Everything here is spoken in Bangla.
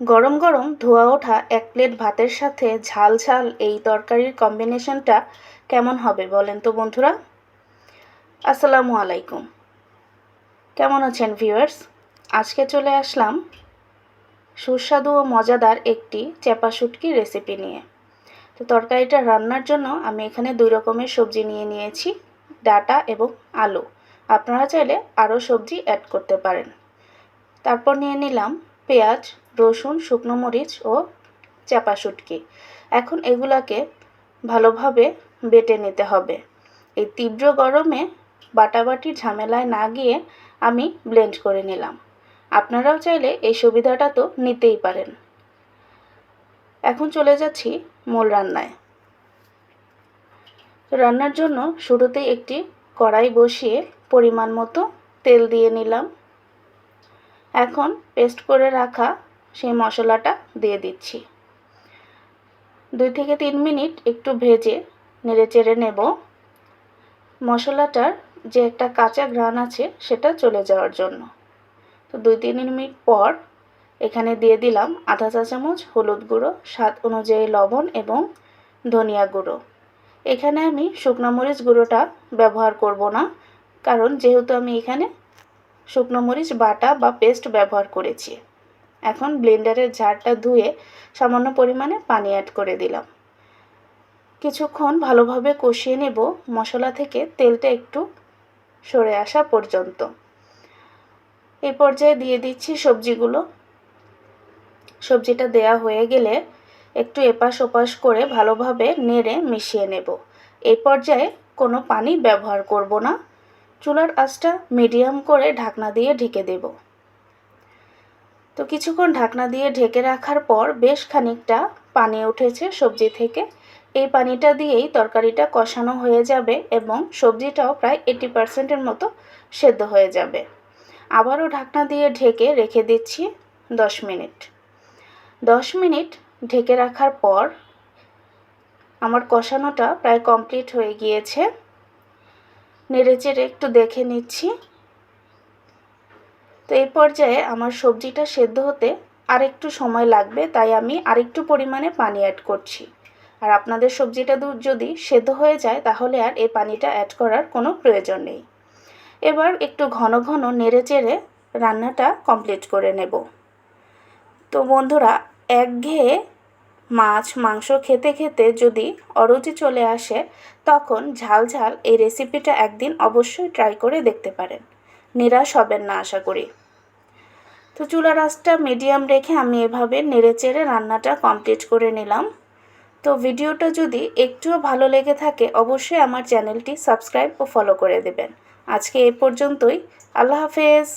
গরম গরম ধোয়া ওঠা এক প্লেট ভাতের সাথে ঝাল ঝাল এই তরকারির কম্বিনেশনটা কেমন হবে বলেন তো বন্ধুরা? আসসালামু আলাইকুম। কেমন আছেন ভিউয়ার্স আজকে চলে আসলাম সুস্বাদু ও মজাদার একটি চেপা শুটকি রেসিপি নিয়ে। তো তরকারিটা রান্নার জন্য আমি এখানে দুই রকমের সবজি নিয়ে নিয়েছি, ডাটা এবং আলু। আপনারা চাইলে আরও সবজি অ্যাড করতে পারেন। তারপর নিয়ে নিলাম পেঁয়াজ রসুন, শুকনো মরিচ ও চাপা শুটকি। এখন এগুলাকে ভালোভাবে বেটে নিতে হবে। এই তীব্র গরমে বাটাবাটির ঝামেলায় না গিয়ে আমি ব্লেন্ড করে নিলাম। আপনারাও চাইলে এই সুবিধাটা তো নিতেই পারেন। এখন চলে যাচ্ছি মূল রান্নায়। রান্নার জন্য শুরুতেই একটি কড়াই বসিয়ে পরিমাণ মতো তেল দিয়ে নিলাম। এখন পেস্ট করে রাখা সেই মশলাটা দিয়ে দিচ্ছি। দুই থেকে তিন মিনিট একটু ভেজে নেড়ে চেড়ে নেব। মশলাটার যে একটা কাঁচা ঘ্রাণ আছে সেটা চলে যাওয়ার জন্য। তো দুই তিন মিনিট পর এখানে দিয়ে দিলাম আধা চা চামচ হলুদ গুঁড়ো, স্বাদ অনুযায়ী লবণ এবং ধনিয়া গুঁড়ো। এখানে আমি শুকনো মরিচ গুঁড়োটা ব্যবহার করব না, কারণ যেহেতু আমি এখানে শুকনো মরিচ বাটা বা পেস্ট ব্যবহার করেছি। এখন ব্লেন্ডারের ঝাড়টা ধুয়ে সামান্য পরিমাণে পানি অ্যাড করে দিলাম। কিছুক্ষণ ভালোভাবে কষিয়ে নেব, মশলা থেকে তেলটা একটু সরে আসা পর্যন্ত। এই পর্যায়ে দিয়ে দিচ্ছি সবজিগুলো। সবজিটা দেয়া হয়ে গেলে একটু এপাশ ওপাশ করে ভালোভাবে নেড়ে মিশিয়ে নেব। এই পর্যায়ে কোনো পানি ব্যবহার করব না। চুলার আঁচটা মিডিয়াম করে ঢাকনা দিয়ে ঢেকে দেব। তো কিছুক্ষণ ঢাকনা দিয়ে ঢেকে রাখার পর বেশ খানিকটা পানি উঠেছে সবজি থেকে। এই পানিটা দিয়েই তরকারিটা কষানো হয়ে যাবে এবং সবজিটাও প্রায় এইটি পার্সেন্টের মতো সেদ্ধ হয়ে যাবে। আবারও ঢাকনা দিয়ে ঢেকে রেখে দিচ্ছি দশ মিনিট। দশ মিনিট ঢেকে রাখার পর আমার কষানোটা প্রায় কমপ্লিট হয়ে গিয়েছে। নেড়ে চেড়ে একটু দেখে নিচ্ছি। তো এই পর্যায়ে আমার সবজিটা সেদ্ধ হতে আরেকটু সময় লাগবে, তাই আমি আরেকটু পরিমাণে পানি অ্যাড করছি। আর আপনাদের সবজিটা যদি সেদ্ধ হয়ে যায়, তাহলে আর এই পানিটা অ্যাড করার কোনো প্রয়োজন নেই। এবার একটু ঘন ঘন নেড়ে চেড়ে রান্নাটা কমপ্লিট করে নেব। তো বন্ধুরা, একঘেয়ে মাছ, মাংস খেতে খেতে যদি অরুচি চলে আসে, তখন ঝাল ঝাল এই রেসিপিটা একদিন অবশ্যই ট্রাই করে দেখতে পারেন। নিরাশ হবেন না, আশা করি। তো চুলা রাসটা মিডিয়াম রেখে আমি এভাবে নেড়ে চেড়ে রান্নাটা কমপ্লিট করে নিলাম। তো ভিডিওটা যদি একটুও ভালো লেগে থাকে, অবশ্যই আমার চ্যানেলটি সাবস্ক্রাইব ও ফলো করে দেবেন। আজকে এ পর্যন্তই। আল্লাহ হাফেজ।